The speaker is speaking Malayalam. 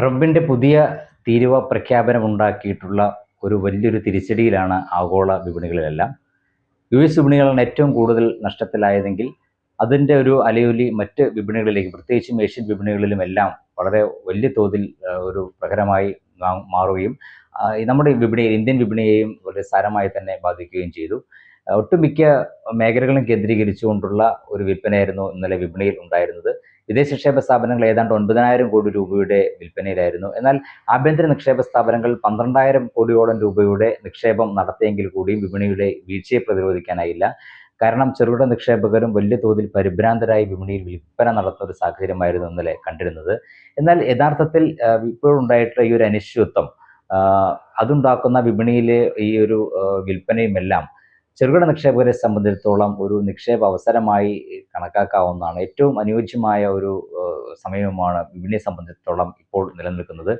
ട്രംപിന്റെ പുതിയ തീരുവ പ്രഖ്യാപനമുണ്ടാക്കിയിട്ടുള്ള ഒരു വലിയൊരു തിരിച്ചടിയിലാണ് ആഗോള വിപണികളിലെല്ലാം. യു എസ് വിപണികളാണ് ഏറ്റവും കൂടുതൽ നഷ്ടത്തിലായതെങ്കിൽ അതിന്റെ ഒരു അലയൊലി മറ്റ് വിപണികളിലേക്ക് പ്രത്യേകിച്ചും ഏഷ്യൻ വിപണികളിലുമെല്ലാം വളരെ വലിയ തോതിൽ ഒരു പ്രഹരമായി മാറുകയും നമ്മുടെ വിപണിയെ ഇന്ത്യൻ വിപണിയെയും വളരെ സാരമായി തന്നെ ബാധിക്കുകയും ചെയ്തു. ഒട്ടുമിക്ക മേഖലകളും കേന്ദ്രീകരിച്ചുകൊണ്ടുള്ള ഒരു വിൽപ്പനയായിരുന്നു ഇന്നലെ വിപണിയിൽ ഉണ്ടായിരുന്നത്. വിദേശ നിക്ഷേപ സ്ഥാപനങ്ങൾ ഏതാണ്ട് ഒൻപതിനായിരം കോടി രൂപയുടെ വിൽപ്പനയിലായിരുന്നു. എന്നാൽ ആഭ്യന്തര നിക്ഷേപ സ്ഥാപനങ്ങൾ പന്ത്രണ്ടായിരം കോടിയോളം രൂപയുടെ നിക്ഷേപം നടത്തിയെങ്കിൽ കൂടിയും വിപണിയുടെ വീഴ്ചയെ പ്രതിരോധിക്കാനായില്ല. കാരണം ചെറുകിട നിക്ഷേപകരും വലിയ തോതിൽ പരിഭ്രാന്തരായി വിപണിയിൽ വിൽപ്പന നടത്തുന്ന ഒരു സാഹചര്യമായിരുന്നു ഇന്നലെ കണ്ടിരുന്നത്. എന്നാൽ യഥാർത്ഥത്തിൽ ഇപ്പോഴുണ്ടായിട്ടുള്ള ഈ ഒരു അനിശ്ചിതത്വം അതുണ്ടാക്കുന്ന വിപണിയിലെ ഈ ഒരു വിൽപ്പനയുമെല്ലാം ചെറുകിട നിക്ഷേപകരെ സംബന്ധിച്ചിടത്തോളം ഒരു നിക്ഷേപ അവസരമായി കണക്കാക്കാവുന്നതാണ്. ഏറ്റവും അനുയോജ്യമായ ഒരു സമയവുമാണ് വിപണിയെ സംബന്ധിച്ചിടത്തോളം ഇപ്പോൾ നിലനിൽക്കുന്നത്.